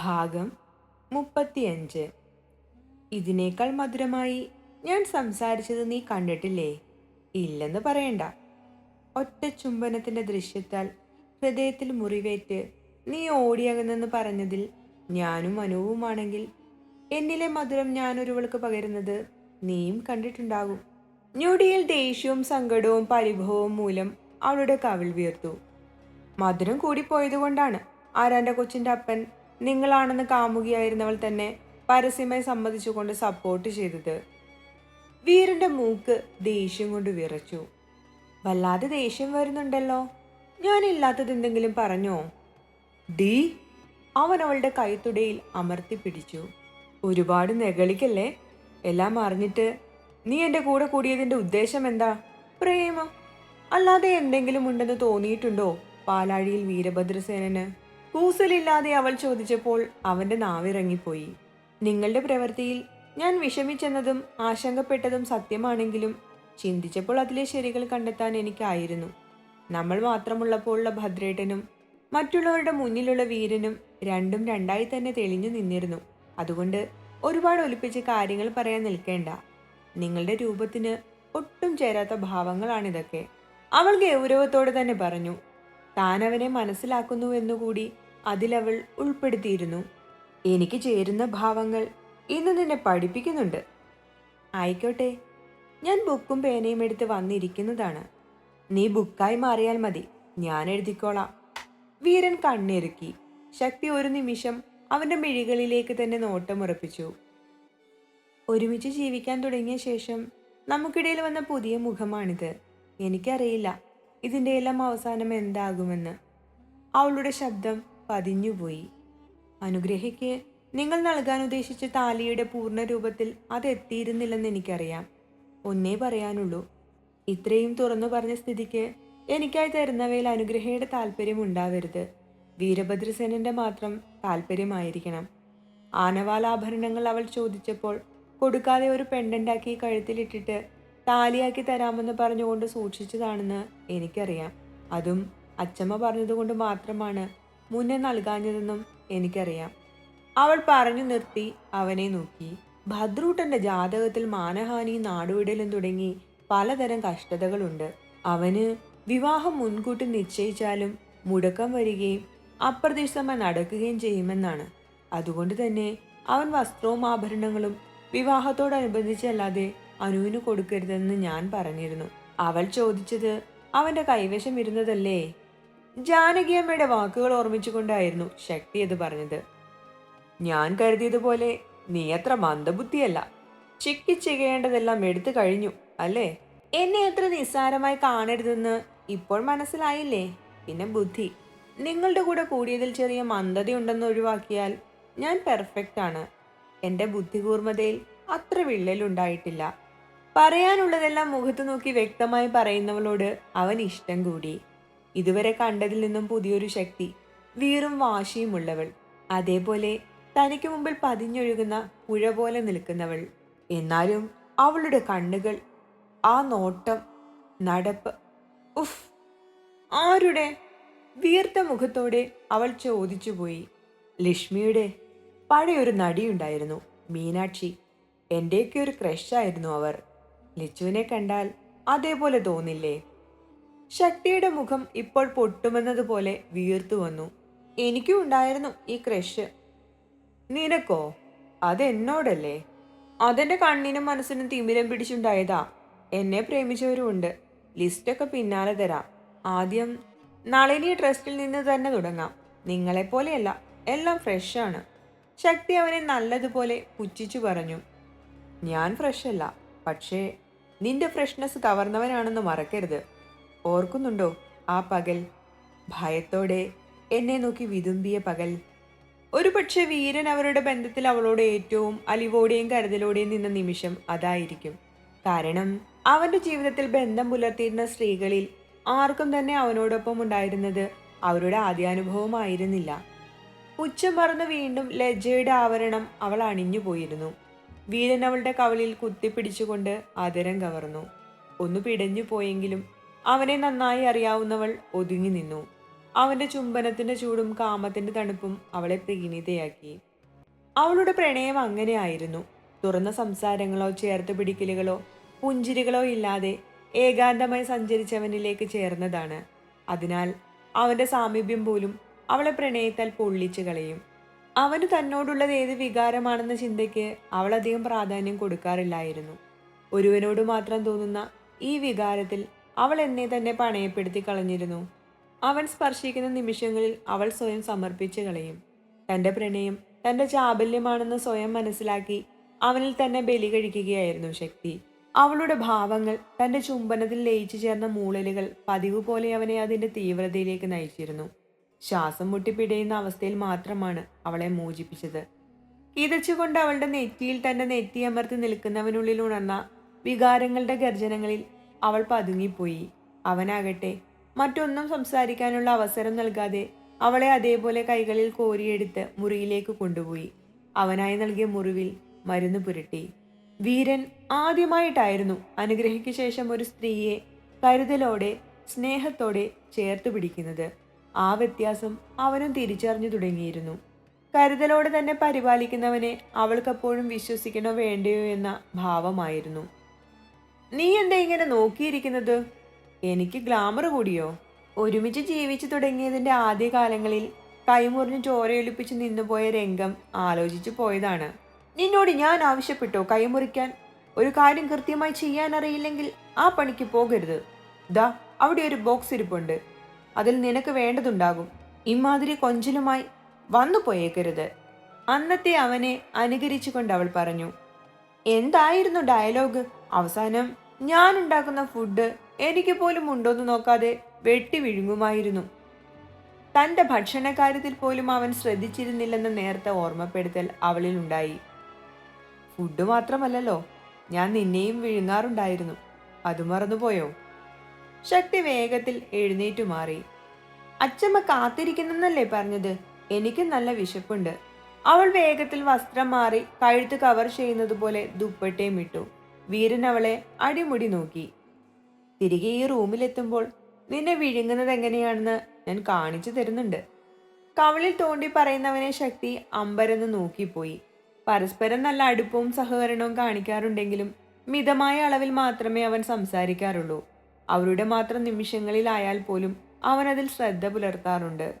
ഭാഗം മുപ്പത്തിയഞ്ച്. ഇതിനേക്കാൾ മധുരമായി ഞാൻ സംസാരിച്ചത് നീ കണ്ടിട്ടില്ലേ? ഇല്ലെന്ന് പറയണ്ട. ഒറ്റ ചുംബനത്തിന്റെ ദൃശ്യത്താൽ ഹൃദയത്തിൽ മുറിവേറ്റ് നീ ഓടിയകുന്നെന്ന് പറഞ്ഞതിൽ ഞാനും അനുവുമാണെങ്കിൽ എന്നിലെ മധുരം ഞാനൊരുവൾക്ക് പകരുന്നത് നീയും കണ്ടിട്ടുണ്ടാകും. ഞൊടിയിൽ ദേഷ്യവും സങ്കടവും പരിഭവവും മൂലം അവളുടെ കവിൾ വീർത്തു. മധുരം കൂടിപ്പോയതുകൊണ്ടാണ് ആരാന്റെ കൊച്ചിന്റെ അപ്പൻ നിങ്ങളാണെന്ന് കാമുകിയായിരുന്നവൾ തന്നെ പരസ്യമായി സമ്മതിച്ചുകൊണ്ട് സപ്പോർട്ട് ചെയ്തത്. വീരന്റെ മൂക്ക് ദേഷ്യം കൊണ്ട് വിറച്ചു. വല്ലാതെ ദേഷ്യം വരുന്നുണ്ടല്ലോ. ഞാൻ ഇല്ലാത്തത് എന്തെങ്കിലും പറഞ്ഞോ? ഡി അവൻ അവളുടെ കൈത്തുടയിൽ അമർത്തി പിടിച്ചു. ഒരുപാട് നെകളിക്കല്ലേ എല്ലാം അറിഞ്ഞിട്ട് നീ എന്റെ കൂടെ കൂടിയതിന്റെ ഉദ്ദേശം എന്താ? പ്രേമം. അല്ലാതെ എന്തെങ്കിലും ഉണ്ടെന്ന് തോന്നിയിട്ടുണ്ടോ പാലാഴിയിൽ വീരഭദ്രസേനന്? കൂസലില്ലാതെ അവൾ ചോദിച്ചപ്പോൾ അവന്റെ നാവിറങ്ങിപ്പോയി. നിങ്ങളുടെ പ്രവൃത്തിയിൽ ഞാൻ വിഷമിച്ചെന്നതും ആശങ്കപ്പെട്ടതും സത്യമാണെങ്കിലും ചിന്തിച്ചപ്പോൾ അതിലെ ശരികൾ കണ്ടെത്താൻ എനിക്കായിരുന്നു. നമ്മൾ മാത്രമുള്ളപ്പോഴുള്ള ഭദ്രേട്ടനും മറ്റുള്ളവരുടെ മുന്നിലുള്ള വീരനും രണ്ടും രണ്ടായി തന്നെ തെളിഞ്ഞു നിന്നിരുന്നു. അതുകൊണ്ട് ഒരുപാട് ഒലിപ്പിച്ച് കാര്യങ്ങൾ പറയാൻ നിൽക്കേണ്ട. നിങ്ങളുടെ രൂപത്തിന് ഒട്ടും ചേരാത്ത ഭാവങ്ങളാണിതൊക്കെ. അവൾ ഗൗരവത്തോടെ തന്നെ പറഞ്ഞു താൻ അവനെ മനസ്സിലാക്കുന്നു എന്നുകൂടി അതിലവൾ ഉൾപ്പെടുത്തിയിരുന്നു. എനിക്ക് ചേരുന്ന ഭാവങ്ങൾ ഇന്ന് നിന്നെ പഠിപ്പിക്കുന്നുണ്ട്. ആയിക്കോട്ടെ ഞാൻ ബുക്കും പേനയും എടുത്ത് വന്നിരിക്കുന്നതാണ്. നീ ബുക്കായി മാറിയാൽ മതി ഞാൻ എഴുതിക്കോളാം. വീരൻ കണ്ണിറുക്കി ശക്തി ഒരു നിമിഷം അവന്റെ മിഴികളിലേക്ക് തന്നെ നോട്ടമുറപ്പിച്ചു. ഒരുമിച്ച് ജീവിക്കാൻ തുടങ്ങിയ ശേഷം നമുക്കിടയിൽ വന്ന പുതിയ മുഖമാണിത്. എനിക്കറിയില്ല ഇതിന്റെ എല്ലാം അവസാനം എന്താകുമെന്ന്. അവളുടെ ശബ്ദം പതിഞ്ഞുപോയി. അനുഗ്രഹിക്ക് നിങ്ങൾ നൽകാൻ ഉദ്ദേശിച്ച താലിയുടെ പൂർണ രൂപത്തിൽ അത് എത്തിയിരുന്നില്ലെന്ന് എനിക്കറിയാം. ഒന്നേ പറയാനുള്ളൂ ഇത്രയും തുറന്നു പറഞ്ഞ സ്ഥിതിക്ക് എനിക്കായി തരുന്നവയിൽ അനുഗ്രഹയുടെ താല്പര്യം ഉണ്ടാവരുത്. വീരഭദ്രസേനന്റെ മാത്രം താല്പര്യമായിരിക്കണം. ആനവാലാഭരണങ്ങൾ അവൾ ചോദിച്ചപ്പോൾ കൊടുക്കാതെ ഒരു പെണ്ണുണ്ടാക്കി കഴുത്തിലിട്ടിട്ട് താലിയാക്കി തരാമെന്ന് പറഞ്ഞുകൊണ്ട് സൂക്ഷിച്ചതാണെന്ന് എനിക്കറിയാം. അതും അച്ചമ്മ പറഞ്ഞതുകൊണ്ട് മാത്രമാണ് മുന്നേ നൽകാഞ്ഞതെന്നും എനിക്കറിയാം. അവൾ പറഞ്ഞു നിർത്തി അവനെ നോക്കി. ഭദ്രൂട്ടന്റെ ജാതകത്തിൽ മാനഹാനി നാടുവിടലും തുടങ്ങി പലതരം കഷ്ടതകളുണ്ട്. അവന് വിവാഹം മുൻകൂട്ടി നിശ്ചയിച്ചാലും മുടക്കം വരികയും അപ്രതീക്ഷിതമായി നടക്കുകയും ചെയ്യുമെന്നാണ്. അതുകൊണ്ട് തന്നെ അവൻ വസ്ത്രവും ആഭരണങ്ങളും വിവാഹത്തോടനുബന്ധിച്ചല്ലാതെ അനുവിന് കൊടുക്കരുതെന്ന് ഞാൻ പറഞ്ഞിരുന്നു. അവൾ ചോദിച്ചത് അവന്റെ കൈവശം ഇരുന്നതല്ലേ? ജാനകിയമ്മയുടെ വാക്കുകൾ ഓർമ്മിച്ചുകൊണ്ടായിരുന്നു ശക്തി അത് പറഞ്ഞത്. ഞാൻ കരുതിയതുപോലെ നീ അത്ര മന്ദബുദ്ധിയല്ല. ചിക്കി ചെയ്യേണ്ടതെല്ലാം എടുത്തു കഴിഞ്ഞു അല്ലേ? എന്നെ അത്ര നിസ്സാരമായി കാണരുതെന്ന് ഇപ്പോൾ മനസ്സിലായില്ലേ? പിന്നെ ബുദ്ധി. നിങ്ങളുടെ കൂടെ കൂടിയതിൽ ചെറിയ മന്ദതയുണ്ടെന്ന് ഒഴിവാക്കിയാൽ ഞാൻ പെർഫെക്റ്റ് ആണ്. എന്റെ ബുദ്ധികൂർമ്മതയിൽ അത്ര വിള്ളലുണ്ടായിട്ടില്ല പറയാനുള്ളതെല്ലാം മുഖത്ത് നോക്കി വ്യക്തമായി പറയുന്നവളോട് അവൻ ഇഷ്ടം കൂടി. ഇതുവരെ കണ്ടതിൽ നിന്നും പുതിയൊരു ശക്തി വീറും വാശിയുമുള്ളവൾ അതേപോലെ തനിക്ക് മുമ്പിൽ പതിഞ്ഞൊഴുകുന്ന പുഴ പോലെ നിൽക്കുന്നവൾ. എന്നാലും അവളുടെ കണ്ണുകൾ ആ നോട്ടം നടപ്പ് ഉഫ് ആരുടെ? വീർത്ത മുഖത്തോടെ അവൾ ചോദിച്ചുപോയി ലക്ഷ്മിയുടെ പഴയൊരു നടിയുണ്ടായിരുന്നു മീനാക്ഷി. എന്റെയൊക്കെ ഒരു ക്രഷായിരുന്നു അവർ. ലിച്ചുവിനെ കണ്ടാൽ അതേപോലെ തോന്നില്ലേ? ശക്തിയുടെ മുഖം ഇപ്പോൾ പൊട്ടുമെന്നതുപോലെ വീർത്തു വന്നു. എനിക്കും ഉണ്ടായിരുന്നു ഈ ക്രഷ്. നിനക്കോ? അതെന്നോടല്ലേ? അതെന്റെ കണ്ണിനും മനസ്സിനും തിമിരം പിടിച്ചുണ്ടായതാ. എന്നെ പ്രേമിച്ചവരുമുണ്ട്. ലിസ്റ്റൊക്കെ പിന്നാലെ തരാം. ആദ്യം നളിനി ട്രസ്റ്റിൽ നിന്ന് തന്നെ തുടങ്ങാം. നിങ്ങളെപ്പോലെയല്ല എല്ലാം ഫ്രഷാണ്. ശക്തി അവനെ നല്ലതുപോലെ പുച്ഛിച്ചു പറഞ്ഞു. ഞാൻ ഫ്രഷല്ല പക്ഷേ നിന്റെ ഫ്രഷ്നെസ് കവർന്നവനാണെന്ന് മറക്കരുത്. ഓർക്കുന്നുണ്ടോ ആ പകൽ? ഭയത്തോടെ എന്നെ നോക്കി വിതുമ്പിയ പകൽ. ഒരുപക്ഷെ വീരൻ അവരുടെ ബന്ധത്തിൽ അവളോട് ഏറ്റവും അലിവോടെയും കരുതലോടെയും നിന്ന നിമിഷം അതായിരിക്കും. കാരണം അവന്റെ ജീവിതത്തിൽ ബന്ധം പുലർത്തിയിരുന്ന സ്ത്രീകളിൽ ആർക്കും തന്നെ അവനോടൊപ്പം ഉണ്ടായിരുന്നത് അവരുടെ ആദ്യാനുഭവമായിരുന്നില്ല. ഉച്ചം മറന്ന് വീണ്ടും ലജ്ജയുടെ ആവരണം അവൾ അണിഞ്ഞു പോയിരുന്നു. വീരൻ അവളുടെ കവളിൽ കുത്തിപ്പിടിച്ചുകൊണ്ട് ആദരം കവർന്നു. ഒന്ന് പിടഞ്ഞു പോയെങ്കിലും അവനെ നന്നായി അറിയാവുന്നവൾ ഒതുങ്ങി നിന്നു. അവന്റെ ചുംബനത്തിന്റെ ചൂടും കാമത്തിന്റെ തണുപ്പും അവളെ പ്രീണിതയാക്കി. അവളുടെ പ്രണയം അങ്ങനെയായിരുന്നു തുറന്ന സംസാരങ്ങളോ ചേർത്ത് പിടിക്കലുകളോ പുഞ്ചിരികളോ ഇല്ലാതെ ഏകാന്തമായി സഞ്ചരിച്ചവനിലേക്ക് ചേർന്നതാണ്. അതിനാൽ അവന്റെ സാമീപ്യം പോലും അവളെ പ്രണയത്താൽ പൊള്ളിച്ചു കളയും. അവന് തന്നോടുള്ളത് ഏത് വികാരമാണെന്ന ചിന്തയ്ക്ക് അവൾ അധികം പ്രാധാന്യം കൊടുക്കാറില്ലായിരുന്നു. ഒരുവനോട് മാത്രം തോന്നുന്ന ഈ വികാരത്തിൽ അവൾ എന്നെ തന്നെ പണയപ്പെടുത്തി കളഞ്ഞിരുന്നു. അവൻ സ്പർശിക്കുന്ന നിമിഷങ്ങളിൽ അവൾ സ്വയം സമർപ്പിച്ചു കളയും. തന്റെ പ്രണയം തന്റെ ചാബല്യമാണെന്ന് സ്വയം മനസ്സിലാക്കി അവനിൽ തന്നെ ബലി കഴിക്കുകയായിരുന്നു ശക്തി. അവളുടെ ഭാവങ്ങൾ തന്റെ ചുംബനത്തിൽ ലയിച്ചു ചേർന്ന മൂളലുകൾ പതിവ് പോലെ അവനെ അതിന്റെ തീവ്രതയിലേക്ക് നയിച്ചിരുന്നു. ശ്വാസം മുട്ടിപ്പിടയുന്ന അവസ്ഥയിൽ മാത്രമാണ് അവളെ മോചിപ്പിച്ചത്. കിതച്ചുകൊണ്ട് അവളുടെ നെറ്റിയിൽ തന്റെ നെറ്റിയമർത്തി നിൽക്കുന്നവനുള്ളിൽ ഉണർന്ന വികാരങ്ങളുടെ ഗർജനങ്ങളിൽ അവൾ പതുങ്ങിപ്പോയി. അവനാകട്ടെ മറ്റൊന്നും സംസാരിക്കാനുള്ള അവസരം നൽകാതെ അവളെ അതേപോലെ കൈകളിൽ കോരിയെടുത്ത് മുറിയിലേക്ക് കൊണ്ടുപോയി. അവനായി നൽകിയ മുറിവിൽ മരുന്ന് പുരട്ടി. വീരൻ ആദ്യമായിട്ടായിരുന്നു അനുഗ്രഹിക്ക് ശേഷം ഒരു സ്ത്രീയെ കരുതലോടെ സ്നേഹത്തോടെ ചേർത്ത് പിടിക്കുന്നത്. ആ വ്യത്യാസം അവനും തിരിച്ചറിഞ്ഞു തുടങ്ങിയിരുന്നു. കരുതലോടെ തന്നെ പരിപാലിക്കുന്നവനെ അവൾക്കപ്പോഴും വിശ്വസിക്കണോ വേണ്ടയോ എന്ന ഭാവമായിരുന്നു. നീ എന്താ ഇങ്ങനെ നോക്കിയിരിക്കുന്നത്? എനിക്ക് ഗ്ലാമർ കൂടിയോ? ഒരുമിച്ച് ജീവിച്ചു തുടങ്ങിയതിന്റെ ആദ്യ കാലങ്ങളിൽ കൈമുറിഞ്ഞ് ചോരയൊലിപ്പിച്ച് നിന്നുപോയ രംഗം ആലോചിച്ചു പോയതാണ്. നിന്നോട് ഞാൻ ആവശ്യപ്പെട്ടോ കൈമുറിക്കാൻ? ഒരു കാര്യം കൃത്യമായി ചെയ്യാൻ അറിയില്ലെങ്കിൽ ആ പണിക്ക് പോകരുത്. ദാ അവിടെ ഒരു ബോക്സ് ഇരിപ്പുണ്ട്. അതിൽ നിനക്ക് വേണ്ടതുണ്ടാകും. ഇമാതിരി കൊഞ്ചലുമായി വന്നു പോയേക്കരുത്. അന്നത്തെ അവനെ അനുകരിച്ചുകൊണ്ട് അവൾ പറഞ്ഞു എന്തായിരുന്നു ഡയലോഗ്? അവസാനം ഞാൻ ഉണ്ടാക്കുന്ന ഫുഡ് എനിക്ക് പോലും ഉണ്ടോന്ന് നോക്കാതെ വെട്ടി വിഴുങ്ങുമായിരുന്നു. തന്റെ ഭക്ഷണകാര്യത്തിൽ പോലും അവൻ ശ്രദ്ധിച്ചിരുന്നില്ലെന്ന നേരത്തെ ഓർമ്മപ്പെടുത്തൽ അവളിൽ ഉണ്ടായി. ഫുഡ് മാത്രമല്ലല്ലോ ഞാൻ നിന്നെയും വിഴുങ്ങാറുണ്ടായിരുന്നു. അത് മറന്നുപോയോ? ശക്തി വേഗത്തിൽ എഴുന്നേറ്റു മാറി. അച്ചമ്മ കാത്തിരിക്കുന്നെന്നല്ലേ പറഞ്ഞത്? എനിക്ക് നല്ല വിശപ്പുണ്ട്. അവൾ വേഗത്തിൽ വസ്ത്രം മാറി കഴുത്ത് കവർ ചെയ്യുന്നത് പോലെ ദുപ്പട്ടയും ഇട്ടു. വീരൻ അവളെ അടിമുടി നോക്കി. തിരികെ ഈ റൂമിലെത്തുമ്പോൾ നിന്നെ വിഴുങ്ങുന്നത് എങ്ങനെയാണെന്ന് ഞാൻ കാണിച്ചു തരുന്നുണ്ട്. കവളിൽ തോണ്ടി പറയുന്നവനെ ശക്തി അമ്പരന്ന് നോക്കിപ്പോയി. പരസ്പരം നല്ല അടുപ്പവും സഹകരണവും കാണിക്കാറുണ്ടെങ്കിലും മിതമായ അളവിൽ മാത്രമേ അവൻ സംസാരിക്കാറുള്ളൂ. അവരുടെ മാത്രം നിമിഷങ്ങളിലായാൽ പോലും അവൻ അതിൽ ശ്രദ്ധ പുലർത്താറുണ്ട്.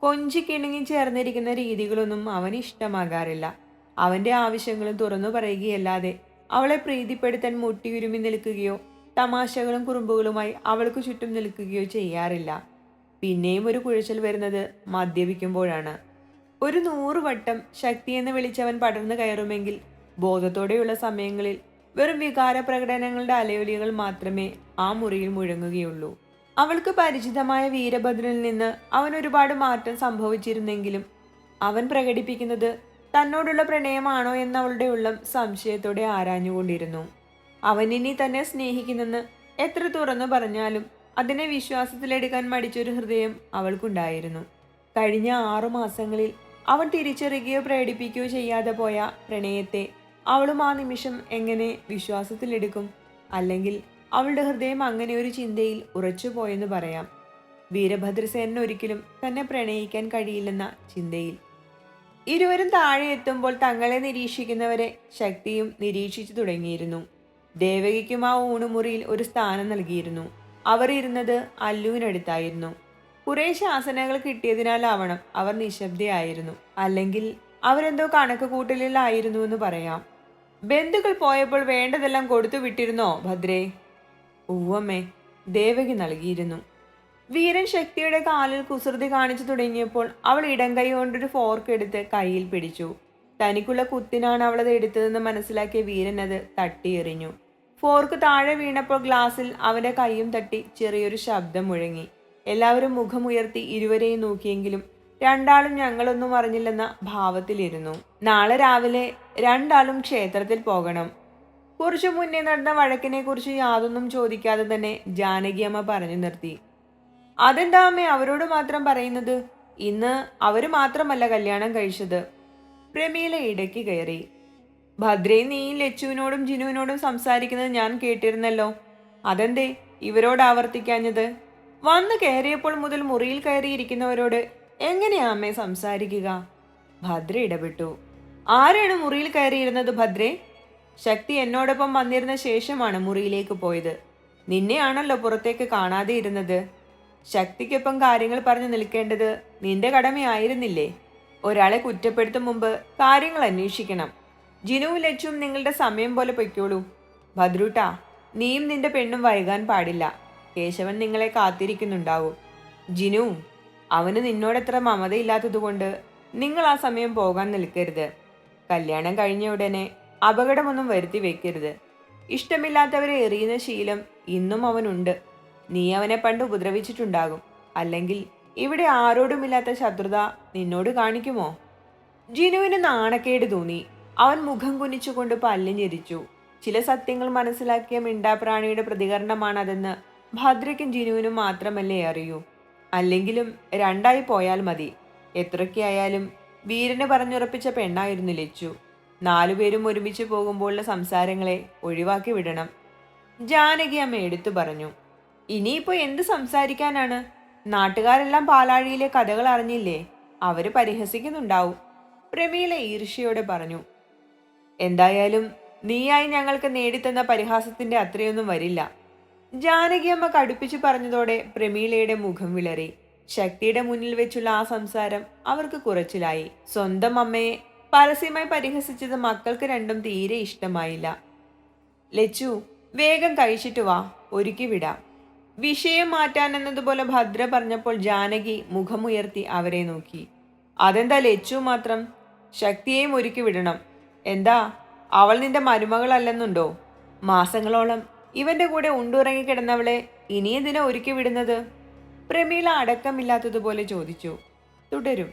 കൊഞ്ചി കിണങ്ങി ചേർന്നിരിക്കുന്ന രീതികളൊന്നും അവന് ഇഷ്ടമാകാറില്ല. അവന്റെ ആവശ്യങ്ങളും തുറന്നു പറയുകയല്ലാതെ അവളെ പ്രീതിപ്പെടുത്താൻ മുട്ടിയുരുമി നിൽക്കുകയോ തമാശകളും കുറുമ്പുകളുമായി അവൾക്ക് ചുറ്റും നിൽക്കുകയോ ചെയ്യാറില്ല. പിന്നെയും ഒരു കുഴച്ചൽ വരുന്നത് മദ്യപിക്കുമ്പോഴാണ്. ഒരു നൂറ് വട്ടം ശക്തി എന്ന് വിളിച്ചവൻ പടർന്നു കയറുമെങ്കിൽ ബോധത്തോടെയുള്ള സമയങ്ങളിൽ വെറും വികാര പ്രകടനങ്ങളുടെ അലയൊലികൾ മാത്രമേ ആ മുറിയിൽ മുഴങ്ങുകയുള്ളൂ. അവൾക്ക് പരിചിതമായ വീരഭദ്രനിൽ നിന്ന് അവൻ ഒരുപാട് മാറ്റം സംഭവിച്ചിരുന്നെങ്കിലും അവൻ പ്രകടിപ്പിക്കുന്നത് തന്നോടുള്ള പ്രണയമാണോ എന്ന് അവളുടെ ഉള്ളം സംശയത്തോടെ ആരാഞ്ഞുകൊണ്ടിരുന്നു. അവൻ ഇനി തന്നെ സ്നേഹിക്കുന്നെന്ന് എത്ര തുറന്നു പറഞ്ഞാലും അതിനെ വിശ്വാസത്തിലെടുക്കാൻ മടിച്ചൊരു ഹൃദയം അവൾക്കുണ്ടായിരുന്നു. കഴിഞ്ഞ ആറു മാസങ്ങളിൽ അവൻ തിരിച്ചറിയുകയോ പ്രകടിപ്പിക്കുകയോ ചെയ്യാതെ പോയ പ്രണയത്തെ അവളും ആ നിമിഷം എങ്ങനെ വിശ്വാസത്തിലെടുക്കും? അല്ലെങ്കിൽ അവളുടെ ഹൃദയം അങ്ങനെ ഒരു ചിന്തയിൽ ഉറച്ചുപോയെന്ന് പറയാം. വീരഭദ്രസേനൻ ഒരിക്കലും തന്നെ പ്രണയിക്കാൻ കഴിയില്ലെന്ന ചിന്തയിൽ ഇരുവരും താഴെ എത്തുമ്പോൾ തങ്ങളെ നിരീക്ഷിക്കുന്നവരെ ശക്തിയും നിരീക്ഷിച്ചു തുടങ്ങിയിരുന്നു. ദേവകിക്കും ആ ഊണുമുറിയിൽ ഒരു സ്ഥാനം നൽകിയിരുന്നു. അവർ ഇരുന്നത് അല്ലുവിനടുത്തായിരുന്നു. കുറെ ശാസനകൾ കിട്ടിയതിനാലാവണം അവർ നിശബ്ദയായിരുന്നു. അല്ലെങ്കിൽ അവരെന്തോ കണക്ക് കൂട്ടലിലായിരുന്നു എന്ന് പറയാം. ബന്ധുക്കൾ പോയപ്പോൾ വേണ്ടതെല്ലാം കൊടുത്തു വിട്ടിരുന്നോ ഭദ്രേ? ഉവ്വമ്മേ ദേവകി നൽകിയിരുന്നു. വീരൻ ശക്തിയുടെ കാലിൽ കുസൃതി കാണിച്ചു തുടങ്ങിയപ്പോൾ അവൾ ഇടം കൈ കൊണ്ടൊരു ഫോർക്ക് എടുത്ത് കയ്യിൽ പിടിച്ചു. തനിക്കുള്ള കുത്തിനാണ് അവളത് എടുത്തതെന്ന് മനസ്സിലാക്കിയ വീരൻ അത് തട്ടിയെറിഞ്ഞു. ഫോർക്ക് താഴെ വീണപ്പോൾ ഗ്ലാസിൽ അവന്റെ കൈയും തട്ടി ചെറിയൊരു ശബ്ദം മുഴങ്ങി. എല്ലാവരും മുഖമുയർത്തി ഇരുവരെയും നോക്കിയെങ്കിലും രണ്ടാളും ഞങ്ങളൊന്നും അറിഞ്ഞില്ലെന്ന ഭാവത്തിലിരുന്നു. നാളെ രാവിലെ രണ്ടാളും ക്ഷേത്രത്തിൽ പോകണം. കുറച്ചു മുന്നേ നടന്ന വഴക്കിനെ കുറിച്ച് യാതൊന്നും ചോദിക്കാതെ തന്നെ ജാനകിയമ്മ പറഞ്ഞു നിർത്തി. അതെന്താ അമ്മേ? അവരോട് മാത്രം പറയുന്നത്? ഇന്ന് അവർ മാത്രമല്ല കല്യാണം കഴിച്ചത്. പ്രമീല ഇടയ്ക്ക് കയറി. ഭദ്രേ നീ ലച്ചുവിനോടും ജിനുവിനോടും സംസാരിക്കുന്നത് ഞാൻ കേട്ടിരുന്നല്ലോ. അതെന്തേ? ഇവരോട് ആവർത്തിക്കാഞ്ഞത്? വന്ന് കയറിയപ്പോൾ മുതൽ മുറിയിൽ കയറിയിരിക്കുന്നവരോട് എങ്ങനെയാ അമ്മേ സംസാരിക്കുക? ഭദ്ര ഇടപെട്ടു. ആരാണ് മുറിയിൽ കയറിയിരുന്നത് ഭദ്രേ? ശക്തി എന്നോടൊപ്പം വന്നിരുന്ന ശേഷമാണ് മുറിയിലേക്ക് പോയത്. നിന്നെയാണല്ലോ പുറത്തേക്ക് കാണാതെ ഇരുന്നത്. ശക്തിക്കൊപ്പം കാര്യങ്ങൾ പറഞ്ഞു നിൽക്കേണ്ടത് നിന്റെ കടമയായിരുന്നില്ലേ ഒരാളെ കുറ്റപ്പെടുത്തും മുമ്പ് കാര്യങ്ങൾ അന്വേഷിക്കണം. ജിനുവും ലച്ചും നിങ്ങളുടെ സമയം പോലെ പൊയ്ക്കോളൂ. ഭദ്രൂട്ട നീയും നിന്റെ പെണ്ണും വൈകാൻ പാടില്ല. കേശവൻ നിങ്ങളെ കാത്തിരിക്കുന്നുണ്ടാവും. ജിനു അവന് നിന്നോടെത്ര മമതയില്ലാത്തതുകൊണ്ട് നിങ്ങൾ ആ സമയം പോകാൻ നിൽക്കരുത്. കല്യാണം കഴിഞ്ഞ ഉടനെ അപകടമൊന്നും വരുത്തി വെക്കരുത്. ഇഷ്ടമില്ലാത്തവരെ എറിയുന്ന ശീലം ഇന്നും അവനുണ്ട്. നീ അവനെ പണ്ട് ഉപദ്രവിച്ചിട്ടുണ്ടാകും. അല്ലെങ്കിൽ ഇവിടെ ആരോടുമില്ലാത്ത ശത്രുത നിന്നോട് കാണിക്കുമോ? ജിനുവിന് നാണക്കേട് തോന്നി. അവൻ മുഖം കുനിച്ചുകൊണ്ട് പല്ല് ഞെരിച്ചു. ചില സത്യങ്ങൾ മനസ്സിലാക്കിയ മിണ്ടാപ്രാണിയുടെ പ്രതികരണമാണ് പ്രതികരണമാണതെന്ന് ഭദ്രയ്ക്കും ജിനുവിനും മാത്രമല്ലേ അറിയൂ. അല്ലെങ്കിലും രണ്ടായി പോയാൽ മതി. എത്രയ്ക്കായാലും വീരന് പറഞ്ഞുറപ്പിച്ച പെണ്ണായിരുന്നു ലച്ചു. നാലുപേരും ഒരുമിച്ച് പോകുമ്പോഴുള്ള സംസാരങ്ങളെ ഒഴിവാക്കി വിടണം. ജാനകി അമ്മ എടുത്തു പറഞ്ഞു. ഇനിയിപ്പോ എന്ത് സംസാരിക്കാനാണ്? നാട്ടുകാരെല്ലാം പാലാഴിയിലെ കഥകൾ അറിഞ്ഞില്ലേ? അവർ പരിഹസിക്കുന്നുണ്ടാവും. പ്രമീല ഈർഷ്യയോടെ പറഞ്ഞു എന്തായാലും നീയായി ഞങ്ങൾക്ക് നേടിത്തന്ന പരിഹാസത്തിന്റെ അത്രയൊന്നും വരില്ല. ജാനകിയമ്മ കടുപ്പിച്ചു പറഞ്ഞതോടെ പ്രമീളയുടെ മുഖം വിളറി. ശക്തിയുടെ മുന്നിൽ വെച്ചുള്ള ആ സംസാരം അവർക്ക് കുറച്ചിലായി. സ്വന്തം അമ്മയെ പരസ്യമായി പരിഹസിച്ചത് മക്കൾക്ക് രണ്ടും തീരെ ഇഷ്ടമായില്ല. ലച്ചു വേഗം കഴിച്ചിട്ട് വാ. ഒരുക്കി വിടാം. വിഷയം മാറ്റാൻ എന്നതുപോലെ ഭദ്ര പറഞ്ഞപ്പോൾ ജാനകി മുഖമുയർത്തി അവരെ നോക്കി. അതെന്താ ലച്ചു മാത്രം? ശക്തിയെയും ഒരുക്കി വിടണം. എന്താ? അവൾ നിന്റെ മരുമകളല്ലെന്നുണ്ടോ? മാസങ്ങളോളം ഇവന്റെ കൂടെ ഉണ്ടുറങ്ങിക്കിടന്നവളെ കിടന്നവളെ ഇനി എന്തിനാ ഒരുക്കി വിടുന്നത്? പ്രമീള അടക്കമില്ലാത്തതുപോലെ ചോദിച്ചു. തുടരും.